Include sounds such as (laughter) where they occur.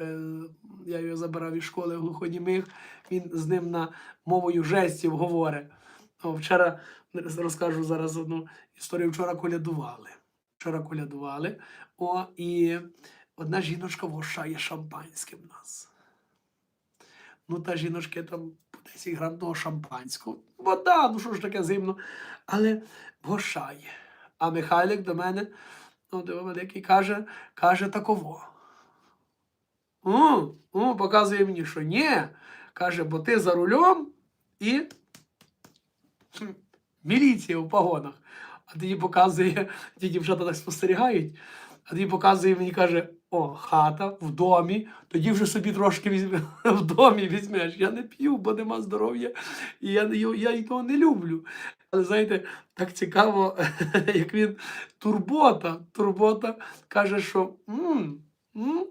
е, я його забирав із школи глухонімих, він з ним на мовою жестів говорить. Вчора розкажу зараз одну історію. Вчора колядували. Вчора колядували. О, і одна жіночка вошає шампанським нас. Ну, та жіночка там по 10 грам того шампанського. Вода, ну що ж таке зимно. Але вгощає. А Михайлик до мене, ну, великий, каже, каже таково. О, о, показує мені, що ні. Каже, бо ти за рулем і міліція у погонах. А тоді показує, ті дівчата так спостерігають, а тоді показує мені, каже, о, хата в домі, тоді вже собі трошки візьме, (laughs) в домі візьмеш. Я не п'ю, бо нема здоров'я, і я, не- я і того не люблю. Але знаєте, так цікаво, (laughs) як він турбота, турбота каже, що м, м,